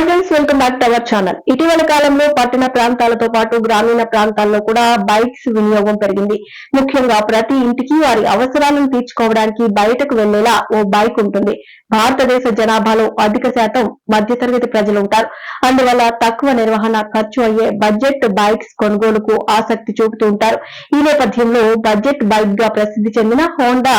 Hi friends welcome back to our channel ఇటీవల కాలంలో పట్టణ ప్రాంతాలతో పాటు గ్రామీణ ప్రాంతాల్లో కూడా బైక్స్ వినియోగం పెరిగింది. ముఖ్యంగా ప్రతి ఇంటికి వారి అవసరాలను తీర్చుకోవడానికి బయటకు వెళ్ళేలా ఓ బైక్ ఉంటుంది. భారతదేశ జనాభాలో అధిక శాతం మధ్యతరగతి ప్రజలు ఉంటారు. అందువల్ల తక్కువ నిర్వహణ ఖర్చు అయ్యే బడ్జెట్ బైక్స్ కొనుగోలుకు ఆసక్తి చూపుతూ ఉంటారు. ఈ నేపథ్యంలో బడ్జెట్ బైక్గా ప్రసిద్ధి చెందిన హోండా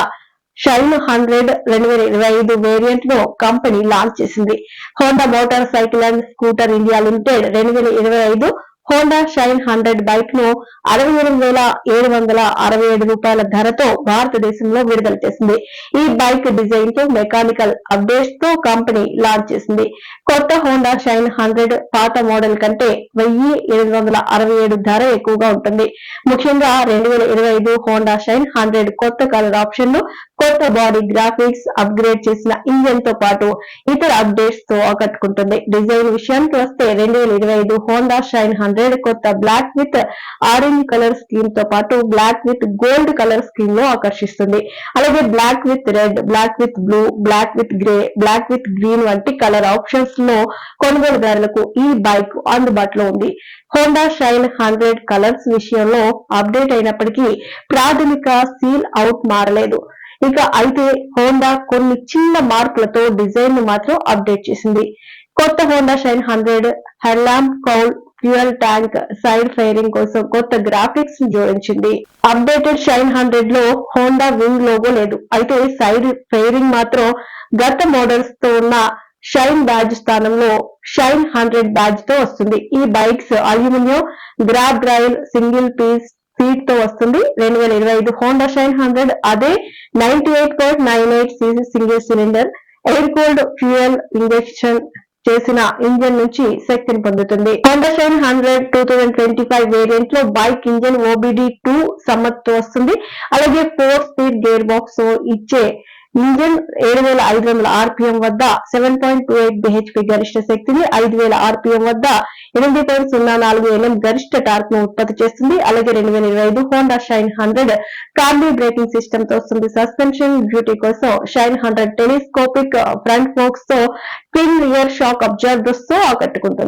షైన్ హండ్రెడ్ రెండు వేల ఇరవై ఐదు వేరియంట్ను కంపెనీ లాంచ్ చేసింది. Honda motorcycle and scooter India limited రెండు వేల ఇరవై ఐదు హోండా షైన్ హండ్రెడ్ బైక్ను అరవై ఎనిమిది వేల ఏడు వందల అరవై ఏడు రూపాయల ధరతో భారతదేశంలో విడుదల చేసింది. ఈ బైక్ డిజైన్తో మెకానికల్ అప్డేట్స్తో కంపెనీ లాంచ్ చేసింది. కొత్త హోండా షైన్ హండ్రెడ్ పాత మోడల్ కంటే వెయ్యి ఎనిమిది వందల అరవై ఏడు ధర ఎక్కువగా ఉంటుంది. ముఖ్యంగా రెండు వేల ఇరవై ఐదు హోండా షైన్ హండ్రెడ్ కొత్త కలర్ ఆప్షన్లు కొత్త బాడీ గ్రాఫిక్స్ అప్గ్రేడ్ చేసిన ఇంజన్తో పాటు ఇతర అప్డేట్స్తో ఆకట్టుకుంటుంది. డిజైన్ విషయానికి వస్తే రెండు వేల ఇరవై ఐదు హోండా షైన్ హండ్రెడ్ కొత్త బ్లాక్ విత్ ఆరెంజ్ కలర్ స్కీమ్తో పాటు బ్లాక్ విత్ గోల్డ్ కలర్ స్కీమ్లో ఆకర్షిస్తుంది. అలాగే black with red black with blue black with grey black with green వంటి కలర్ ఆప్షన్స్లో కొనుగోలుదారులకు ఈ బైక్ అందుబాటులో ఉంది. హోండా షైన్ హండ్రెడ్ కలర్స్ విషయంలో అప్డేట్ అయినప్పటికీ ప్రాథమిక సీల్ అవుట్ మారలేదు. ఇక అయితే హోండా కొన్ని చిన్న మార్పులతో డిజైన్ను మాత్రం అప్డేట్ చేసింది. కొత్త Honda Shine hundred headlamp cowl fuel tank side fairing కోసం కొత్త గ్రాఫిక్స్ని జోడించింది. అప్డేటెడ్ షైన్ హండ్రెడ్లో హోండా వింగ్ లోగో లేదు. అయితే సైడ్ ఫైరింగ్ మాత్రం గత మోడల్స్తో ఉన్న షైన్ బ్యాడ్జ్ స్థానంలో షైన్ హండ్రెడ్ బ్యాడ్జ్తో వస్తుంది. ఈ bikes aluminium grab drive single piece సీట్తో వస్తుంది. రెండు వేల ఇరవై ఐదు హోండా షైన్ హండ్రెడ్ అదే ninety eight point nine eight CC single cylinder air cooled fuel injection చేసిన ఇంజన్ నుంచి శక్తిని పొందుతుంది. Honda Shine hundred two thousand twenty five వేరియంట్లో bike engine OBD two సమ్మత్ వస్తుంది. అలాగే ఫోర్ స్పీడ్ గేర్ బాక్స్ ఇచ్చే engine ఏడు వేల ఐదు వందల ఆర్పిఎం వద్ద seven point two eight BHP గరిష్ట శక్తిని ఐదు వేల ఆర్పిఎం వద్ద ఎనిమిది పాయింట్ సున్నా నాలుగు ఎన్ఎం గరిష్ట టార్క్ను ఉత్పత్తి చేస్తుంది. అలాగే రెండు వేల ఇరవై ఐదు Honda Shine hundred combi braking సిస్టమ్తో వస్తుంది. సస్పెన్షన్ బ్యూటీ కోసం షైన్ హండ్రెడ్ టెలిస్కోపిక్ ఫ్రంట్ ఫోక్స్తో ట్విన్ రియర్ షాక్ అబ్జర్వర్స్తో ఆకట్టుకుంటుంది.